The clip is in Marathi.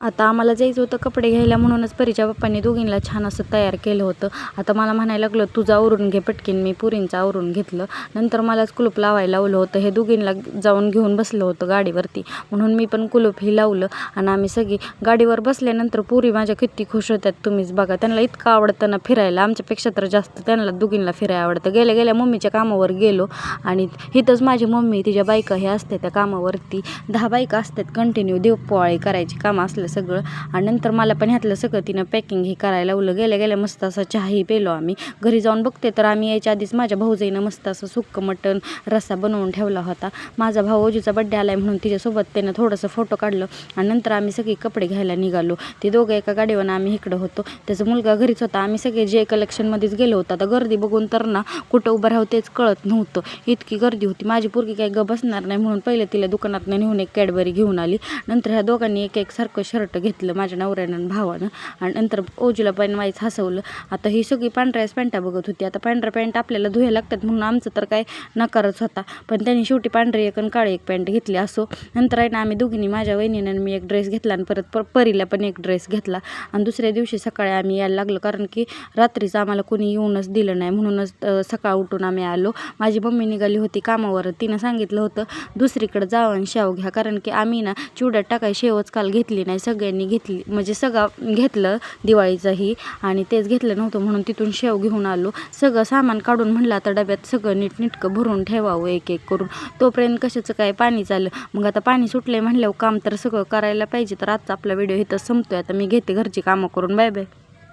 आता आम्हाला जायचं होतं कपडे घ्यायला म्हणूनच परीच्या पप्पांनी दोघींना छान असं तयार केलं होतं. आता मला म्हणायला लागलं तुझं आवरून घे पटकीन मी पुरींचं आवरून घेतलं. नंतर मलाच कुलूप लावायला लावलं होतं. हे दोघींना जाऊन घेऊन बसलं होतं गाडीवरती. म्हणून मी पण कुलूप ही लावलं आणि आम्ही सगळी गाडीवर बसल्यानंतर पुरी माझ्या किती खुश होत्यात तुम्हीच बघा. त्यांना इतकं आवडतं ना फिरायला. आमच्यापेक्षा तर जास्त त्यांना दोघींना फिरायला आवडतं. गेल्या गेल्या मम्मीच्या कामावर गेलो आणि इथंच माझी मम्मी तिच्या बायका हे असते त्या कामावरती. दहा बायका असतात कंटिन्यू देवपोळी करायची कामं असलं सगळं. आणि नंतर मला पण ह्यातलं सगळं तिनं पॅकिंग हे करायला लावलं. गेल्या गेल्या मस्त असा चहाही पेलो आम्ही. घरी जाऊन बघते तर आम्ही यायच्या आधीच माझ्या भाऊजाईनं मस्त असं सुक्क मटण रस्सा बनवून ठेवला होता. माझा भाऊ ओजूचा बड्डे आला आहे म्हणून तिच्यासोबत त्यानं थोडंसं फोटो काढलं. आणि नंतर आम्ही सगळी कपडे घ्यायला निघालो. ते दोघं एका गाडीवर आम्ही इकडं होतो. त्याचा मुलगा घरीच होता. आम्ही सगळे जे कलेक्शनमध्येच गेलो होतो. आता गर्दी बघून तर ना कुठं उभं राहू तेच कळत नव्हतं. इतकी गर्दी होती. माझी पोरगी काही ग बसणार नाही म्हणून पहिले तिला दुकानात नेऊन एक कॅडबरी घेऊन आली. नंतर ह्या दोघांनी एक एक सारखं शर्ट घेतलं माझ्या नवऱ्यानं आणि भावानं. आणि नंतर ओजूला पण वाईच हसवलं. आता ही सगळी पांढऱ्याच पॅन्टा बघत होती. आता पांढऱ्या पॅन्ट आपल्याला धुया लागतात म्हणून आमचं तर काय नकारच होता. पण त्यांनी शेवटी पांढरी एक आणि काळी एक पॅन्ट घेतली असो. नंतर आहे ना आम्ही दोघींनी माझ्या वहिनीनं आणि मी एक ड्रेस घेतला आणि परत पर परीला पण एक ड्रेस घेतला. आणि दुसऱ्या दिवशी सकाळी आम्ही यायला लागलो. कारण की रात्रीचं आम्हाला कोणी येऊनच दिलं नाही. म्हणूनच सकाळ उठून आम्ही आलो. माझी मम्मी निघाली होती कामावर. तिनं सांगितलं होतं दुसरीकडे जावं आणि शेव घ्या. कारण की आम्ही ना चिवड्यात टाकाय शेवच काल घेतली नाही. सगळ्यांनी घेतली म्हणजे सगळं घेतलं दिवाळीचंही आणि तेच घेतलं नव्हतं म्हणून तिथून शेव घेऊन आलो. सगळं सामान काढून म्हणलं आता डब्यात सगळं नीटनीटकं भरून ठेवावं एक एक करून. तोपर्यंत कशाचं काय पाणी चाललं? मग आता पाणी सुटलंय म्हणल्यावर काम तर सगळं करायला पाहिजे. तर आजचा आपला व्हिडिओ इथं संपतोय. आता मी घेते घरची कामं करून. Bye bye.